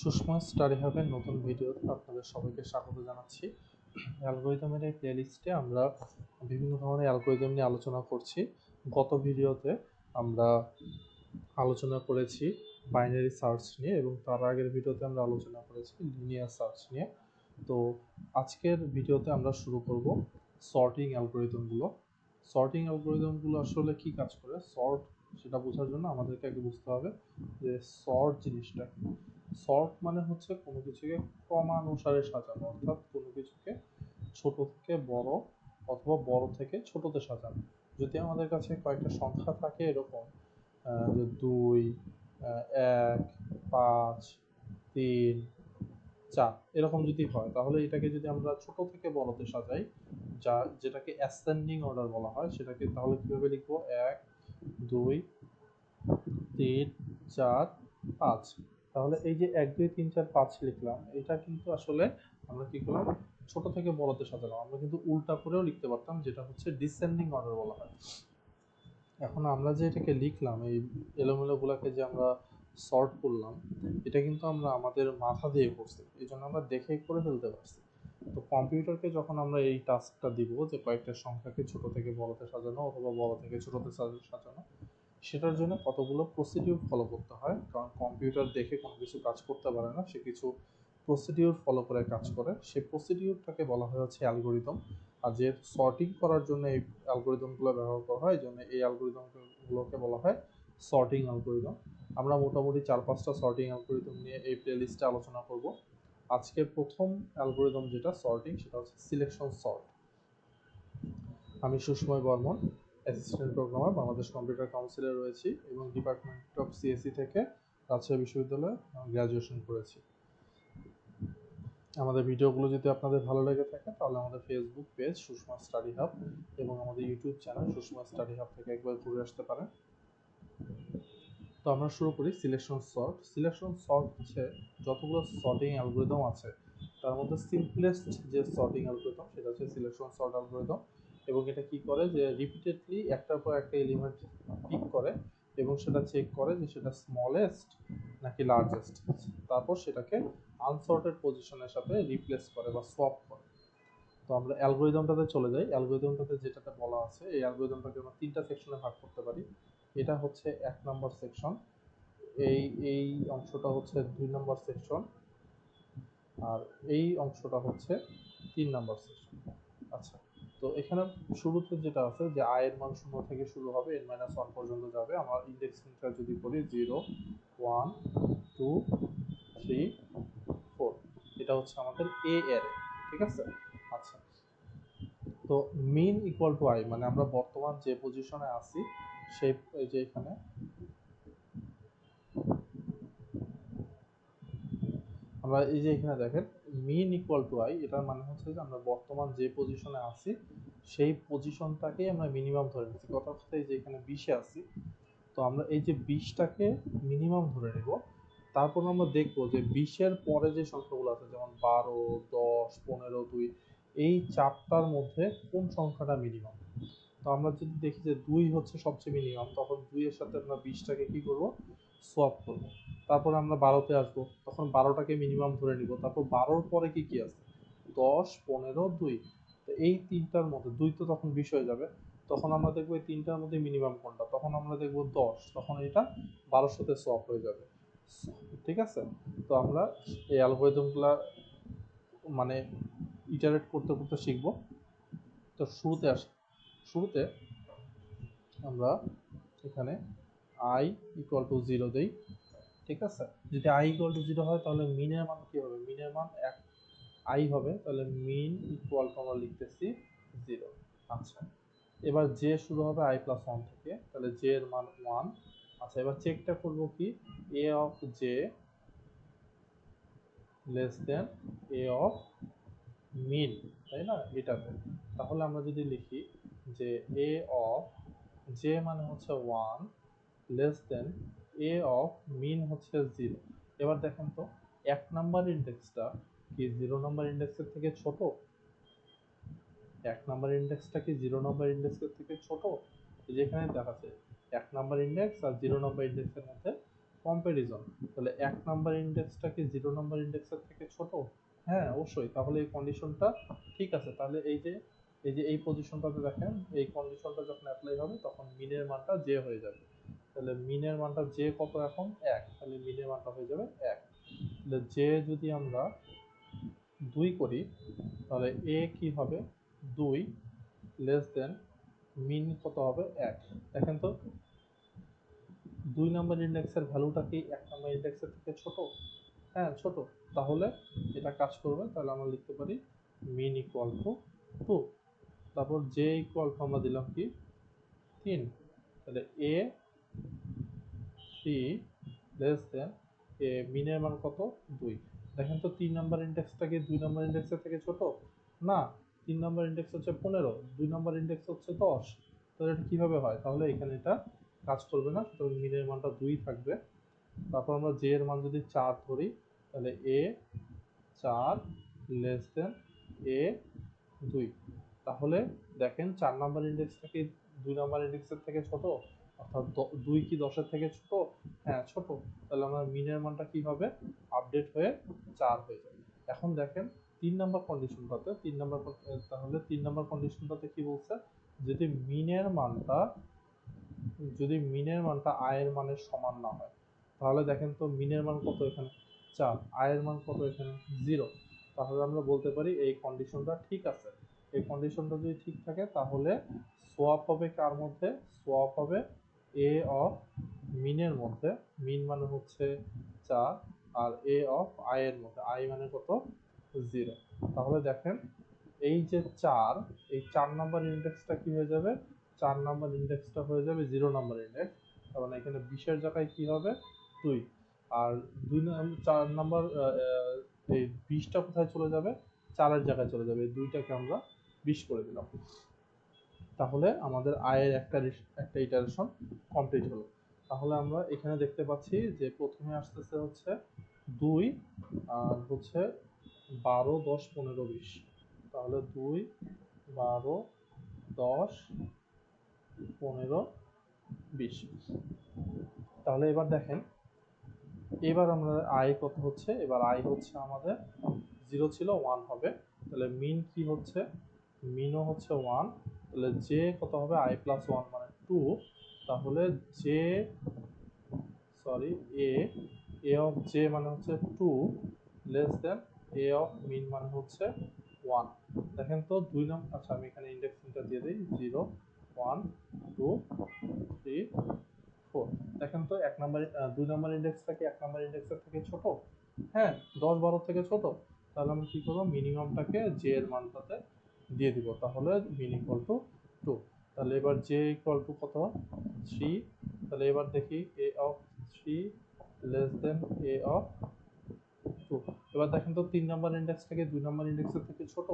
Sushma study হাবের নতুন ভিডিওতে আপনাদের সবাইকে স্বাগত জানাচ্ছি। অ্যালগোরিদমের এই প্লেলিস্টে আমরা বিভিন্ন ধরনের অ্যালগোরিদম নিয়ে আলোচনা করছি। গত ভিডিওতে আমরা আলোচনা করেছি বাইনারি সার্চ নিয়ে এবং তার আগের ভিডিওতে আমরা আলোচনা করেছি লিনিয়ার সার্চ নিয়ে। তো আজকের ভিডিওতে আমরা শুরু করব সর্টিং অ্যালগোরিদমগুলো। সর্টিং অ্যালগোরিদমগুলো আসলে কি কাজ করে? সর্ট, সেটা বোঝার জন্য আমাদেরকে আগে বুঝতে হবে যে সর্ট জিনিসটা সর্ট মানে হচ্ছে কোনো কিছুকে ক্রমানুসারে সাজানো, অর্থাৎ কোনো কিছুকে ছোট থেকে বড় অথবা বড় থেকে ছোটতে সাজানো। যদি আমাদের কাছে কয়েকটা সংখ্যা থাকে এরকম যে দুই এক, পাঁচ, তিন, চার, এরকম যদি হয়, তাহলে এটাকে যদি আমরা ছোট থেকে বড়তে সাজাই, যা, যেটাকে অ্যাসেন্ডিং অর্ডার বলা হয়, সেটাকে তাহলে কীভাবে লিখব? এক, দুই, তিন, চার, পাঁচ। তাহলে এই যে এক, দুই, তিন, চার, পাঁচ লিখলাম, এটা কিন্তু আসলে আমরা কি করলাম? ছোট থেকে বড়তে সাজালাম। আমরা কিন্তু উল্টা করেও লিখতে পারতাম, যেটা হচ্ছে ডিসেন্ডিং অর্ডার বলা হয়। এখন আমরা যে এটাকে লিখলাম, এই এলোমেলো গুলাকে যে আমরা সর্ট করলাম, এটা কিন্তু আমরা আমাদের মাথা দিয়ে করছি। এই জন্য আমরা দেখে করে ফেলতে পারছি। তো কম্পিউটারকে যখন আমরা এই টাস্কটা দিব যে কয়েকটা সংখ্যাকে ছোট থেকে বড়তে সাজানো অথবা বড় থেকে ছোটতে সাজানো সেটার জন্য কতগুলো প্রসিডিউর ফলো করতে হয়? কারণ কম্পিউটার দেখে কোনো কিছু কাজ করতে পারে না, সে কিছু প্রসিডিউর ফলো করে কাজ করে। সেই প্রসিডিউরটাকে বলা হয় হচ্ছে অ্যালগোরিদম আর যে সর্টিং করার জন্য এই অ্যালগোরিদমগুলো ব্যবহার করা হয়, এই জন্য এই অ্যালগোরিদমগুলোকে বলা হয় সর্টিং অ্যালগোরিদম আমরা মোটামুটি চার পাঁচটা সর্টিং অ্যালগোরিদম নিয়ে এই প্লেলিস্টে আলোচনা করব। আজকের প্রথম অ্যালগোরিদম যেটা সর্টিং সেটা হচ্ছে সিলেকশন সর্ট আমি Sushmoy Barman. Assistant programmer Bangladesh computer কাউন্সিলে রয়েছি এবং ডিপার্টমেন্ট অফ সিএসি থেকে রাজশাহী বিশ্ববিদ্যালয়ে গ্র্যাজুয়েশন করেছি। আমাদের ভিডিওগুলো যদি আপনাদের ভালো লেগে থাকে, তাহলে আমাদের Facebook page Sushama study hub এবং আমাদের YouTube channel Sushama study hub থেকে একবার ঘুরে আসতে পারেন। তো আমরা শুরু করি সিলেকশন সর্ট সিলেকশন সর্ট হচ্ছে যতগুলো সর্টিং অ্যালগোরিদম আছে, তার মধ্যে সিম্পলেস্ট যে সর্টিং অ্যালগোরিদম সেটা হচ্ছে সিলেকশন সর্ট অ্যালগোরিদম এবং এটা কি করে যে রিপিটেডলি একটার পর একটা এলিমেন্ট পিক করে এবং সেটা চেক করে যে সেটা স্মলেস্ট নাকি লার্জেস্ট তারপর সেটাকে আনসর্টেড পজিশনের সাথে রিপ্লেস করে বা সোয়াপ করে। তো আমরা অ্যালগোরিদমটাতে চলে যাই। অ্যালগোরিদমটাতে যেটাতে বলা আছে, এই অ্যালগোরিদমটাকে আমরা তিনটা সেকশনে ভাগ করতে পারি। এটা হচ্ছে এক নম্বর সেকশন এই এই অংশটা হচ্ছে দুই নম্বর সেকশন আর এই অংশটা হচ্ছে তিন নম্বর সেকশন আচ্ছা। তো এখানে শুরুতে যেটা আছে যে আয়ের মান শূন্য থেকে শুরু হবে এন মাইনাস ওয়ান পর্যন্ত যাবে। আমার ইন্ডেক্সিংটা যদি করি zero one two three four এটা হচ্ছে আমাদের এ এর ঠিক আছে? আচ্ছা তো মিন ইকুয়াল টু আই মানে আমরা বর্তমান যে পজিশনে আছি, সেই যে এখানে, আমরা এই যে এখানে দেখেন মিন ইকুয়াল টু আই এটার মানে হচ্ছে যে আমরা বর্তমান যে পজিশনে আছি, সেই পজিশনটাকেই আমরা মিনিমাম ধরে নিচ্ছি। কথা হচ্ছে যে এখানে বিশে আছি, তো আমরা এই যে বিশটাকে মিনিমাম ধরে নেব। তারপর আমরা দেখব যে বিশের পরে যে সংখ্যাগুলো আছে, যেমন বারো, দশ, পনেরো, দুই, এই চারটার মধ্যে কোন সংখ্যাটা মিনিমাম তো আমরা যদি দেখি যে দুই হচ্ছে সবচেয়ে মিনিমাম তখন দুইয়ের সাথে আমরা বিশটাকে কি করব? সোয়াপ করব। তারপর আমরা বারোতে আসব। তখন বারোটাকে মিনিমাম ধরে নিব। তারপর বারোর পরে কি কি আছে? দশ, পনেরো, দুই। তো এই তিনটার মধ্যে, দুই তো তখন বিশ হয়ে যাবে। তখন আমরা দেখব এই তিনটার মধ্যে মিনিমাম কোনটা? তখন আমরা দেখব দশ। তখন এটা বারোর সাথে সোয়াপ হয়ে যাবে। ঠিক আছে? তো আমরা এই অ্যালগোরিদমগুলা মানে ইটারেট করতে করতে শিখব। তো শুরুতে আস। শুরুতে আমরা এখানে আই ইকুয়াল টু জিরো দেই। ঠিক আছে? যদি আই ইকুয়াল টু জিরো হয়, তাহলে মিনের মান কি হবে? মিনের মান এক আই হবে, তাহলে মিন ইকুয়াল টু আমরা লিখতেছি জিরো আচ্ছা এবার জে শুরু হবে আই প্লাস ওয়ান থেকে, তাহলে জে এর মান ওয়ান আচ্ছা এবার চেকটা করব কি? A of J less than A of min তাই না? এটাতে। তাহলে আমরা যদি লিখি যে এ অফ জে মানে হচ্ছে one less than A of min হচ্ছে জিরো এবার দেখেন তো, এক নাম্বার ইন্ডেক্সটা কি জিরো নাম্বার ইন্ডেক্সের থেকে ছোট? এক নাম্বার ইন্ডেক্সটা কি জিরো নাম্বার ইন্ডেক্সের থেকে ছোট? যেখানে দেখাচ্ছে, এক নাম্বার ইন্ডেক্স আর জিরো নাম্বার ইন্ডেক্সের মধ্যে কম্প্যারিজন তাহলে এক নাম্বার ইন্ডেক্সটা কি জিরো নাম্বার ইন্ডেক্সের থেকে ছোট? হ্যাঁ অবশ্যই। তাহলে এই কন্ডিশনটা ঠিক আছে। তাহলে এই যে এই যে এই পজিশনটাতে দেখেন, এই কন্ডিশনটা যখন অ্যাপ্লাই হবে, তখন মিনের মানটা জে হয়ে যাবে। তাহলে মিনের মানটা জে কত এখন? এক। তাহলে মিনের মানটা হয়ে যাবে এক। তাহলে জে যদি আমরা দুই করি, তাহলে এ কি হবে? দুই লেস দেন মিন কত হবে? এক। দেখেন তো, দুই নাম্বার ইন্ডেক্সের ভ্যালুটা কি এক নাম্বার ইন্ডেক্সের থেকে ছোট? হ্যাঁ ছোট। তাহলে এটা কাজ করবে। তাহলে আমরা লিখতে পারি মিন ইকুয়াল টু টু তারপর জে ইকুয়াল টু আমরা দিলাম কি? তিন। তাহলে এ লেস দেন এ মিনের মান কত? দুই। দেখেন তো তিন নাম্বার ইন্ডেক্সটা কি দুই নাম্বার ইন্ডেক্সের থেকে ছোট? না, তিন নম্বর ইন্ডেক্স হচ্ছে পনেরো, দুই নাম্বার ইন্ডেক্স হচ্ছে দশ। তাহলে এটা কীভাবে হয়? তাহলে এখানে এটা কাজ করবে না, সুতরাং মিনের মানটা দুই থাকবে। তারপর আমরা জে এর মান যদি চার ধরি, তাহলে এ চার লেস দেন এ দুই। তাহলে দেখেন চার নাম্বার ইন্ডেক্সটা কি দুই নাম্বার ইন্ডেক্সের থেকে ছোট? অর্থাৎ দুই কি দশের থেকে ছোট? হ্যাঁ ছোট। তাহলে আমার মিনের মানটা কি হবে? আপডেট হয়ে চার হয়ে যাবে। এখন দেখেন, তিন নাম্বার কন্ডিশনটাতে তিন নাম্বার তাহলে তিন নাম্বার কন্ডিশনটাতে কি বলছে? যদি মিনের মানটা, যদি মিনের মানটা আয়ের মানের সমান না হয়, তাহলে দেখেন তো মিনের মান কত এখানে? চার। আয়ের মান কত এখানে? জিরো তাহলে আমরা বলতে পারি এই কন্ডিশনটা ঠিক আছে। এই কন্ডিশনটা যদি ঠিক থাকে, তাহলে সোয়াপ হবে কার মধ্যে? সোয়াপ হবে এ অফ মিনের মধ্যে, মিন মানে হচ্ছে চার আর এ অফ আয়ের মধ্যে, আই মানে কত? জিরো। তাহলে দেখেন, এই যে চার, এই চার নাম্বার ইন্ডেক্সটা কি হয়ে যাবে? চার নাম্বার ইন্ডেক্সটা হয়ে যাবে জিরো নাম্বার ইন্ডেক্স। তার মানে এখানে বিশের জায়গায় কি হবে? দুই। আর দুই চার নাম্বার এই বিশটা কোথায় চলে যাবে? চারের জায়গায় চলে যাবে। দুইটাকে আমরা বিশ করে দিলাম। তাহলে আমাদের আয়ের একটা একটা ইটারেশন কমপ্লিট হলো। তাহলে আমরা এখানে দেখতে পাচ্ছি যে প্রথমে আসতেছে হচ্ছে দুই আর হচ্ছে বারো, দশ, পনেরো, বিশ। তাহলে দুই, বারো, দশ, পনেরো, বিশ। তাহলে এবার দেখেন, এবার আমরা আয় কত হচ্ছে? এবার আয় হচ্ছে আমাদের জিরো ছিল ওয়ান হবে। তাহলে মিন কি হচ্ছে? মিনও হচ্ছে ওয়ান তাহলে জে কত হবে? আই প্লাস ওয়ান মানে টু তাহলে J sorry A A of J মানে হচ্ছে two less than A of min মানে হচ্ছে ওয়ান দেখেন তো দুই নম্বর আচ্ছা আমি এখানে ইন্ডেক্সিংটা দিয়ে দিই zero one two three four দেখেন তো এক নাম্বার দুই নাম্বার ইন্ডেক্সটা কি এক নাম্বার ইন্ডেক্সের থেকে ছোট? হ্যাঁ দশ বারো থেকে ছোট। তাহলে আমরা কী করব? মিনিমামটাকে জে এর মানটাতে দিয়ে দিব। তাহলে মিন টু টু তাহলে এবার জে ইকুয়াল টু কত? থ্রি তাহলে এবার দেখি A of three less than A of two এবার দেখেন তো তিন নাম্বার ইন্ডেক্সটাকে দুই নাম্বার ইন্ডেক্সের থেকে ছোট?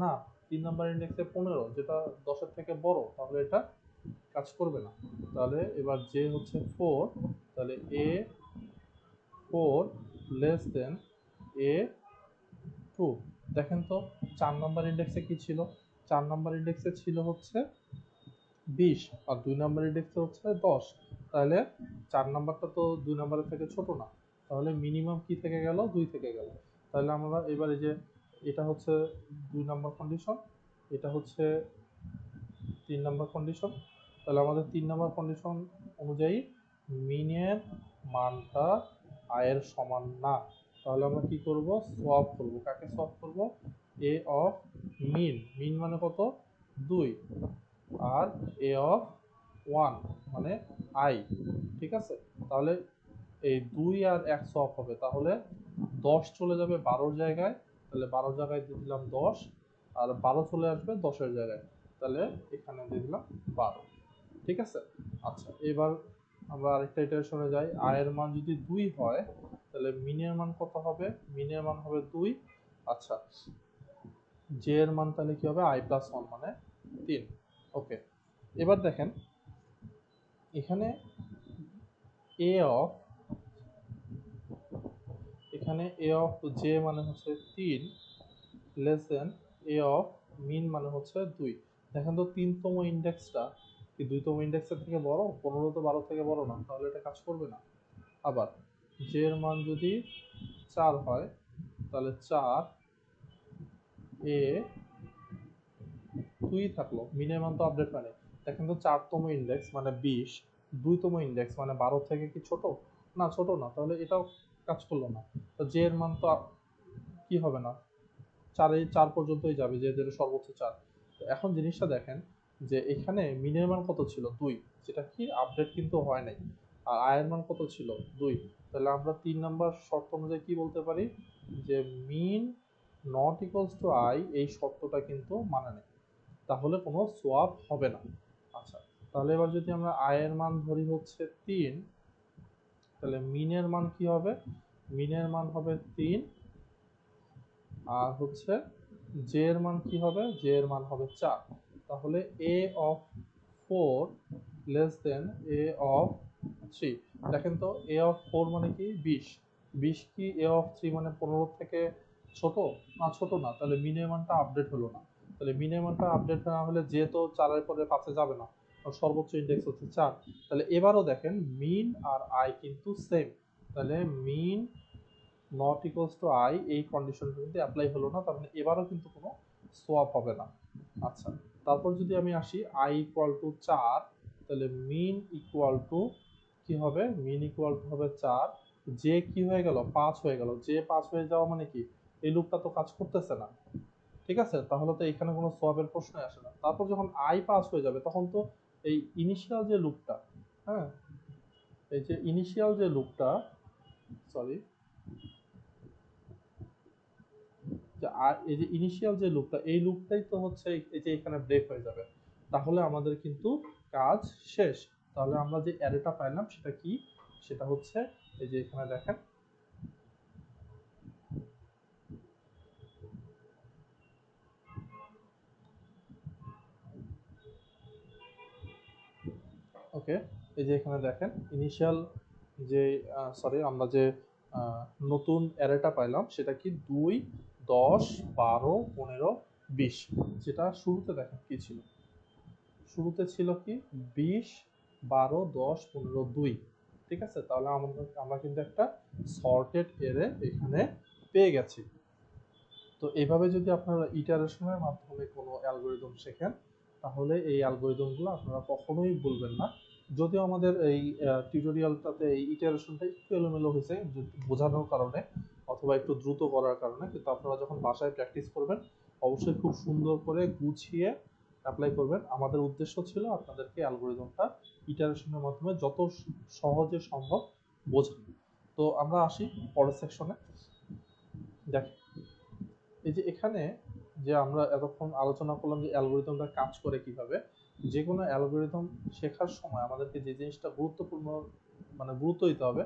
না, তিন নাম্বার ইন্ডেক্সে পনেরো, যেটা দশের থেকে বড়, তাহলে এটা কাজ করবে না। তাহলে এবার জে হচ্ছে ফোর তাহলে A four less than A two দেখেন তো, চার নাম্বার ইন্ডেক্সে কি ছিল? চার নাম্বার ইন্ডেক্সে ছিল হচ্ছে বিশ আর দুই নাম্বার ইন্ডেক্সে হচ্ছে দশ। তাহলে চার নাম্বারটা তো দুই নাম্বারের থেকে ছোট না। তাহলে মিনিমাম কি থেকে গেল? দুই থেকে গেল। তাহলে আমরা এবারে যে এটা হচ্ছে দুই নাম্বার কন্ডিশন এটা হচ্ছে তিন নাম্বার কন্ডিশন তাহলে আমাদের তিন নাম্বার কন্ডিশন অনুযায়ী মিনের মানটা আয়ের সমান না। তাহলে আমরা কি করব? সোয়াপ করব। কাকে সোয়াপ করব? এ অফ মিন মিন মানে কত? দুই। আর এ অফ ওয়ান মানে আই, ঠিক আছে? তাহলে এই দুই আর এক সোয়াপ হবে। তাহলে দশ চলে যাবে বারোর জায়গায়। তাহলে বারোর জায়গায় দিয়ে দিলাম দশ, আর বারো চলে আসবে দশের জায়গায়। তাহলে এখানে দিয়ে দিলাম বারো, ঠিক আছে? আচ্ছা এবার আমরা আরেকটা ইটারেশনে যাই। আয়ের মান যদি দুই হয়, তাহলে মিনের মান কত হবে? মিনের মান হবে দুই। আচ্ছা জে এর মান তাহলে কি হবে? আই প্লাস ওয়ান মানে তিন। ওকে এবার দেখেন, এখানে এ অফ এখানে এ অফ জে মানে হচ্ছে তিন less than A of min মানে হচ্ছে দুই। দেখেন তো তিনতম ইন্ডেক্সটা, কি দুইতম ইন্ডেক্সের থেকে বড়? পনেরো তো বারো থেকে বড় না, তাহলে এটা কাজ করবে না। আবার জে এর মান যদি চার হয়, তাহলে চার এ দুই থাকল মিনের মান তো আপডেট মানে দেখেন তো চারতম ইন্ডেক্স মানে বিশ, দুইতম ইন্ডেক্স মানে বারো থেকে কি ছোট? না ছোট না, তাহলে এটাও কাজ করল না। তো জে এর মান তো কি হবে না? চারে চার পর্যন্তই যাবে, যে যেটা সর্বোচ্চ চার। তো এখন জিনিসটা দেখেন যে এখানে মিনের মান কত ছিল? দুই। যেটা কি আপডেট কিন্তু হয় নাই। আর আয়ের মান কত ছিল? দুই। তাহলে আমরা তিন নাম্বার শর্ত অনুযায়ী কি বলতে পারি? যে min not equals to I এই শর্তটা কিন্তু মানে নেই। তাহলে কোনো সোয়াপ হবে না। আচ্ছা তাহলে এবার যদি আমরা আয়ের মান ধরি হচ্ছে তিন, তাহলে মিনের মান কি হবে? মিনের মান হবে তিন, আর হচ্ছে জে এর মান কি হবে? জে এর মান হবে চার। তাহলে A of four less than A of three দেখেন তো এ অফ ফোর মানে কি? বিশ। বিশ কি এ অফ থ্রি মানে পনেরো থেকে ছোট? না ছোট না। তাহলে মিনের মানটা আপডেট হলো না। তাহলে মিনের মানটা আপডেট না হলে যে তো চারের পরে পাঁচে যাবে না। সর্বোচ্চ ইন্ডেক্স হচ্ছে চার। তাহলে এবারও দেখেন মিন আর আই কিন্তু সেম তাহলে min not equals to I এই কন্ডিশনটা কিন্তু অ্যাপ্লাই হলো না, তার মানে এবারও কিন্তু কোনো সোয়াপ হবে না। আচ্ছা তারপর যদি আমি আসি আই ইকুয়াল টু চার, তাহলে মিন ইকুয়াল টু কি হবে? মিন ইকুয়াল টু হবে চার। যে কি হয়ে গেল? পাঁচ হয়ে গেল। যে পাঁচ হয়ে যাওয়া মানে কি? এই লুপটা তো কাজ করতেছে না। ঠিক আছে? তাহলে তো এখানে কোনো সোয়াবের প্রশ্নই আসে না। তারপর যখন আই পাস হয়ে যাবে, তখন তো এই ইনিশিয়াল যে লুপটা হ্যাঁ? এই যে ইনিশিয়াল যে লুপটা সরি এই যে ইনিশিয়াল যে এই তো হচ্ছে এই যে এখানে ব্রেক হয়ে যাবে। তাহলে আমাদের কিন্তু কাজ শেষ। তাহলে আমরা যে অ্যারেটা পাইলাম, সেটা কি? সেটা হচ্ছে এই যে এখানে দেখেন ওকে? এই যে এখানে দেখেন ইনিশিয়াল যে সরি আমরা যে নতুন অ্যারেটা পাইলাম, সেটা কি দুই, দশ, বারো, পনেরো, বিশ? যেটা শুরুতে দেখেন কি ছিল? শুরুতে ছিল কি? বিশ, বারো, দশ, পনেরো, দুই। ঠিক আছে? তাহলে আমাদের আমরা কিন্তু একটা সর্টেড এরে এখানে পেয়ে গেছি। তো এইভাবে যদি আপনারা ইটারেশনের মাধ্যমে কোনো অ্যালগোরিদম শেখেন, তাহলে এই অ্যালগোরিদমগুলো আপনারা কখনোই ভুলবেন না। যদিও আমাদের এই টিউটোরিয়ালটাতে এই ইটারেশনটা একটু এলোমেলো হয়েছে বোঝানোর কারণে অথবা একটু দ্রুত করার কারণে, কিন্তু আপনারা যখন বাসায় প্র্যাকটিস করবেন, অবশ্যই খুব সুন্দর করে গুছিয়ে অ্যাপ্লাই করবেন। আমাদের উদ্দেশ্য ছিল আপনাদেরকে অ্যালগোরিদমটা ইটারেশনের মাধ্যমে যত সহজে সম্ভব বোঝানো। তো আমরা আসি পরের সেকশনে দেখ এই যে এখানে যে আমরা এতক্ষণ আলোচনা করলাম যে অ্যালগোরিদমটা কাজ করে কীভাবে যে কোনো অ্যালগোরিদম শেখার সময় আমাদেরকে যে জিনিসটা গুরুত্বপূর্ণ মানে গুরুত্ব দিতে হবে,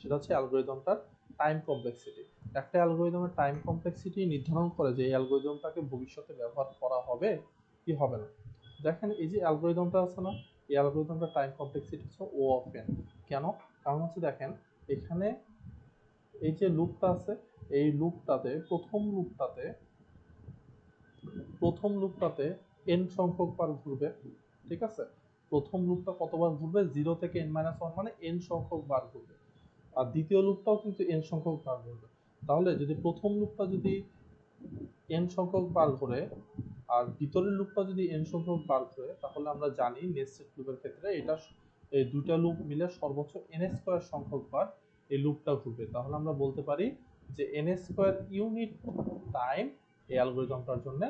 সেটা হচ্ছে অ্যালগোরিদমটার টাইম কমপ্লেক্সিটি একটা অ্যালগোরিদমের টাইম কমপ্লেক্সিটি নির্ধারণ করে যে এই অ্যালগোরিদমটাকে ভবিষ্যতে ব্যবহার করা হবে কি হবে না। দেখেন এই যে অ্যালগোরিদমটা আছে না, এই অ্যালগোরিদমটার টাইম কমপ্লেক্সিটি হচ্ছে ও অফ এন কেন? কারণ হচ্ছে দেখেন, এখানে এই যে লুপটা আছে, এই লুপটাতে, প্রথম লুপটাতে প্রথম লুপটাতে এন সংখ্যক বার ঘুরবে, ঠিক আছে? প্রথম লুপটা কতবার ঘুরবে? জিরো থেকে এন মাইনাস ওয়ান মানে এন সংখ্যক বার ঘুরবে। আর দ্বিতীয় লুপটাও কিন্তু এন সংখ্যক বার ঘুরবে। তাহলে যদি প্রথম লুপটা যদি এন সংখ্যক বার ঘুরে, আর ভিতরের লুপটা যদি এন সংখ্যক বার ঘুরে, তাহলে আমরা জানি নেস্টেড লুপের ক্ষেত্রে এটা এই দুইটা লুপ মিলে সর্বোচ্চ এন স্কোয়ার সংখ্যক বার এই লুপটা ঘুরবে। তাহলে আমরা বলতে পারি যে এন স্কোয়ার ইউনিট টাইম এই অ্যালগোরিদমটার জন্য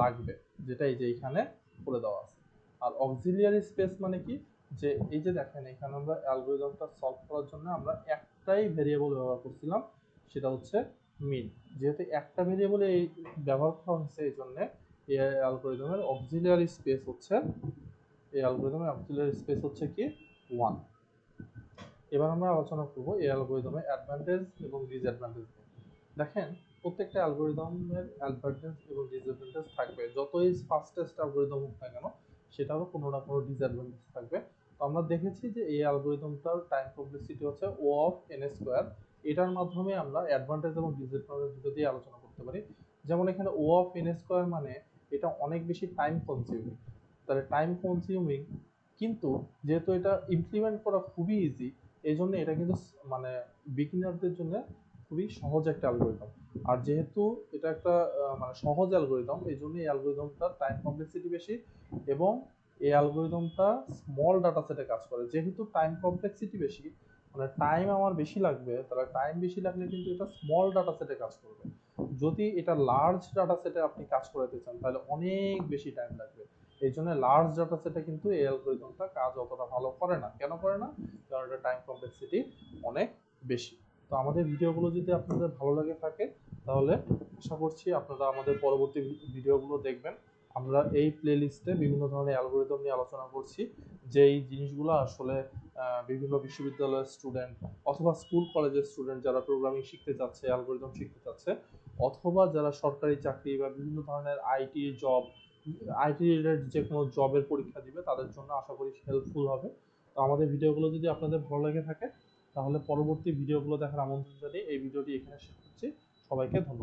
লাগবে, যেটা এই যে এখানে করে দেওয়া আছে। আর অক্সিলিয়ারি স্পেস মানে কি? যে এই যে দেখেন, এখানে আমরা অ্যালগোরিদমটা সলভ করার জন্য আমরা একটাই ভেরিয়েবল ব্যবহার করছিলাম, সেটা হচ্ছে মিন যেহেতু একটা ভেরিয়েবলে এই ব্যবহার করা হয়েছে, এই জন্য এই অ্যালগোরিদমের অক্সিলিয়ারি স্পেস হচ্ছে, এই অ্যালগোরিদমের অক্সিলিয়ারি স্পেস হচ্ছে কি? ওয়ান এবার আমরা আলোচনা করব এই অ্যালগোরিদমের অ্যাডভান্টেজ এবং ডিসঅ্যাডভান্টেজ দেখেন প্রত্যেকটা অ্যালগোরিদমের অ্যাডভান্টেজ এবং ডিসঅ্যাডভান্টেজ থাকবে। যতই ফাস্টেস্ট অ্যালগোরিদম হোক না কেন, সেটারও কোনো না কোনো ডিসঅ্যাডভান্টেজ থাকবে। তো আমরা দেখেছি যে এই অ্যালগোরিদমটার টাইম কমপ্লেক্সিটি হচ্ছে ও অফ এন স্কোয়ার এটার মাধ্যমে আমরা অ্যাডভান্টেজ এবং ডিসঅ্যাডভান্টেজ দুটো দিয়ে আলোচনা করতে পারি। যেমন এখানে ও অফ এন স্কোয়ার মানে এটা অনেক বেশি টাইম কনজিউমিং তাহলে টাইম কনজিউমিং কিন্তু যেহেতু এটা ইমপ্লিমেন্ট করা খুবই ইজি এই জন্য এটা কিন্তু মানে বিগিনারদের জন্য খুবই সহজ একটা অ্যালগোরিদম আর যেহেতু এটা একটা মানে সহজ অ্যালগোরিদম এই জন্য এই অ্যালগোরিদমটার টাইম কমপ্লেক্সিটি বেশি এবং এই অ্যালগোরিদমটা স্মল ডাটা সেটে কাজ করে। যেহেতু টাইম কমপ্লেক্সিটি বেশি মানে টাইম আমার বেশি লাগবে, তাহলে টাইম বেশি লাগলে কিন্তু এটা স্মল ডাটা সেটে কাজ করবে। যদি এটা লার্জ ডাটা সেটে আপনি কাজ করাতে চান, তাহলে অনেক বেশি টাইম লাগবে। এই জন্য লার্জ ডাটা সেটে কিন্তু এই অ্যালগোরিদমটা কাজ অতটা ভালো করে না। কেন করে না? কারণ এটা টাইম কমপ্লেক্সিটি অনেক বেশি। তো আমাদের ভিডিওগুলো যদি আপনাদের ভালো লাগে থাকে, তাহলে আশা করছি আপনারা আমাদের পরবর্তী ভিডিওগুলো দেখবেন। আমরা এই প্লেলিস্টে বিভিন্ন ধরনের অ্যালগোরিদম নিয়ে আলোচনা করছি, যেই জিনিসগুলো আসলে বিভিন্ন বিশ্ববিদ্যালয়ের স্টুডেন্ট অথবা স্কুল কলেজের স্টুডেন্ট যারা প্রোগ্রামিং শিখতে যাচ্ছে অ্যালগোরিদম শিখতে চাচ্ছে, অথবা যারা সরকারি চাকরি বা বিভিন্ন ধরনের আইটি জব আইটি রিলেটেড যে কোনো জবের পরীক্ষা দিবে, তাদের জন্য আশা করি হেল্পফুল হবে। তো আমাদের ভিডিওগুলো যদি আপনাদের ভালো লেগে থাকে তাহলে পরবর্তী ভিডিওগুলো দেখার আমন্ত্রণ জানিয়ে এই ভিডিওটি এখানে শেষ করছি। সবাইকে ধন্যবাদ।